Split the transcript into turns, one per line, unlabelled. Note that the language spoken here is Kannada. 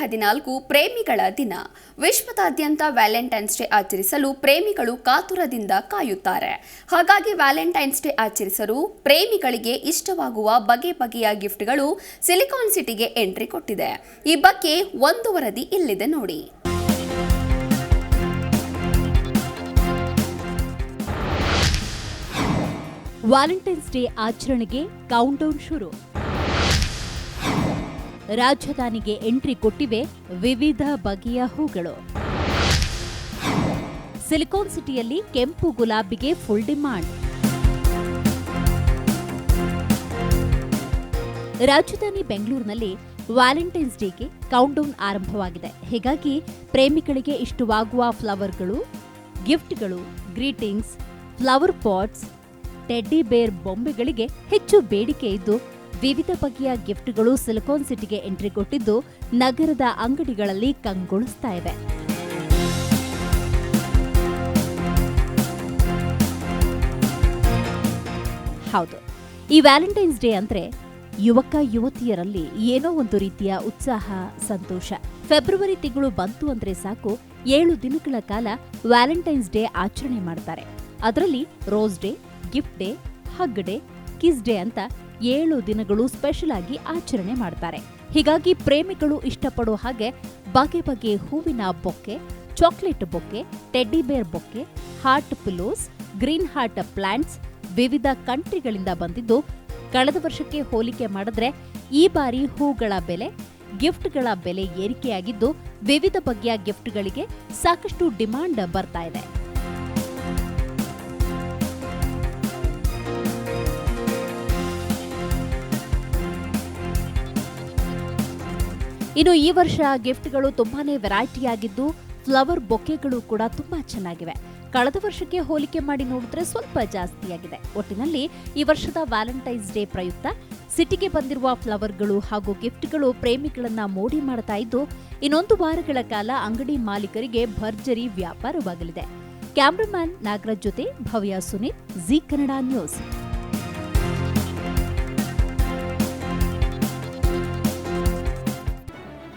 ಹದಿನಾಲ್ಕು ಪ್ರೇಮಿಗಳ ದಿನ. ವಿಶ್ವದಾದ್ಯಂತ ವ್ಯಾಲೆಂಟೈನ್ಸ್ ಡೇ ಆಚರಿಸಲು ಪ್ರೇಮಿಗಳು ಕಾತುರದಿಂದ ಕಾಯುತ್ತಾರೆ. ಹಾಗಾಗಿ ವ್ಯಾಲೆಂಟೈನ್ಸ್ ಡೇ ಆಚರಿಸಲು ಪ್ರೇಮಿಗಳಿಗೆ ಇಷ್ಟವಾಗುವ ಬಗೆ ಬಗೆಯ ಗಿಫ್ಟ್ಗಳು ಸಿಲಿಕಾನ್ ಸಿಟಿಗೆ ಎಂಟ್ರಿ ಕೊಟ್ಟಿದೆ. ಈ ಬಗ್ಗೆ ಒಂದು ವರದಿ ಇಲ್ಲಿದೆ ನೋಡಿ.
ವ್ಯಾಲೆಂಟೈನ್ಸ್ ಡೇ ಆಚರಣೆಗೆ ಕೌಂಟ್ಡೌನ್ ಶುರು. ರಾಜಧಾನಿಗೆ ಎಂಟ್ರಿ ಕೊಟ್ಟಿವೆ ವಿವಿಧ ಬಗೆಯ ಹೂಗಳು. ಸಿಲಿಕಾನ್ ಸಿಟಿಯಲ್ಲಿ ಕೆಂಪು ಗುಲಾಬಿಗೆ ಫುಲ್ ಡಿಮಾಂಡ್ ರಾಜಧಾನಿ ಬೆಂಗಳೂರಿನಲ್ಲಿ ವ್ಯಾಲೆಂಟೈನ್ಸ್ ಡೇಗೆ ಕೌಂಟ್ಡೌನ್ ಆರಂಭವಾಗಿದೆ. ಹೀಗಾಗಿ ಪ್ರೇಮಿಗಳಿಗೆ ಇಷ್ಟವಾಗುವ ಫ್ಲವರ್ಗಳು, ಗಿಫ್ಟ್ಗಳು, greetings flower pots teddy bear ಬೊಂಬೆಗಳಿಗೆ ಹೆಚ್ಚು ಬೇಡಿಕೆ ಇದ್ದು ವಿವಿಧ ಬಗೆಯ ಗಿಫ್ಟ್ಗಳು ಸಿಲಿಕಾನ್ ಸಿಟಿಗೆ ಎಂಟ್ರಿ ಕೊಟ್ಟಿದ್ದು ನಗರದ ಅಂಗಡಿಗಳಲ್ಲಿ ಕಂಗೊಳಿಸ್ತಾ ಇವೆ ಹೌದು. ಈ ವ್ಯಾಲೆಂಟೈನ್ಸ್ ಡೇ ಅಂದ್ರೆ ಯುವಕ ಯುವತಿಯರಲ್ಲಿ ಏನೋ ಒಂದು ರೀತಿಯ ಉತ್ಸಾಹ, ಸಂತೋಷ. ಫೆಬ್ರವರಿ ತಿಂಗಳು ಬಂತು ಅಂದ್ರೆ ಸಾಕು ಏಳು ದಿನಗಳ ಕಾಲ ವ್ಯಾಲೆಂಟೈನ್ಸ್ ಡೇ ಆಚರಣೆ ಮಾಡ್ತಾರೆ. ಅದರಲ್ಲಿ rose day, gift day, hug day, kiss day ಅಂತ ಏಳು ದಿನಗಳು ಸ್ಪೆಷಲ್ ಆಗಿ ಆಚರಣೆ ಮಾಡ್ತಾರೆ. ಹೀಗಾಗಿ ಪ್ರೇಮಿಗಳು ಇಷ್ಟಪಡೋ ಹಾಗೆ ಬಗೆ ಬಗೆ ಹೂವಿನ bouquet chocolate bouquet teddy bear bouquet heart pillows green heart plants ವಿವಿಧ ಕಂಟ್ರಿಗಳಿಂದ ಬಂದಿದ್ದು ಕಳೆದ ವರ್ಷಕ್ಕೆ ಹೋಲಿಕೆ ಮಾಡಿದ್ರೆ ಈ ಬಾರಿ ಹೂಗಳ ಬೆಲೆ ಗಿಫ್ಟ್ಗಳ ಬೆಲೆ ಏರಿಕೆಯಾಗಿದ್ದು ವಿವಿಧ ಬಗೆಯ ಗಿಫ್ಟ್ಗಳಿಗೆ ಸಾಕಷ್ಟು ಡಿಮಾಂಡ್ ಬರ್ತಾ ಇದೆ. ಇನ್ನು ಈ ವರ್ಷ ಗಿಫ್ಟ್ಗಳು ತುಂಬಾನೇ ವೆರೈಟಿ ಆಗಿದ್ದು ಫ್ಲವರ್ ಬೊಕ್ಕೆಗಳು ಕೂಡ ತುಂಬಾ ಚೆನ್ನಾಗಿವೆ. ಕಳೆದ ವರ್ಷಕ್ಕೆ ಹೋಲಿಕೆ ಮಾಡಿ ನೋಡಿದ್ರೆ ಸ್ವಲ್ಪ ಜಾಸ್ತಿಯಾಗಿದೆ. ಒಟ್ಟಿನಲ್ಲಿ ಈ ವರ್ಷದ ವ್ಯಾಲೆಂಟೈನ್ಸ್ ಡೇ ಪ್ರಯುಕ್ತ ಸಿಟಿಗೆ ಬಂದಿರುವ ಫ್ಲವರ್ಗಳು ಹಾಗೂ ಗಿಫ್ಟ್ಗಳು ಪ್ರೇಮಿಗಳನ್ನ ಮೋಡಿ ಮಾಡ್ತಾ ಇದ್ದು, ಇನ್ನೊಂದು ವಾರಗಳ ಕಾಲ ಅಂಗಡಿ ಮಾಲೀಕರಿಗೆ ಭರ್ಜರಿ ವ್ಯಾಪಾರವಾಗಲಿದೆ. ಕ್ಯಾಮ್ರಾಮ್ಯಾನ್ ನಾಗರಾಜ್ ಜೊತೆ ಭವ್ಯ ಸುನೀತ್ ಜಿ ಕನ್ನಡ ನ್ಯೂಸ್.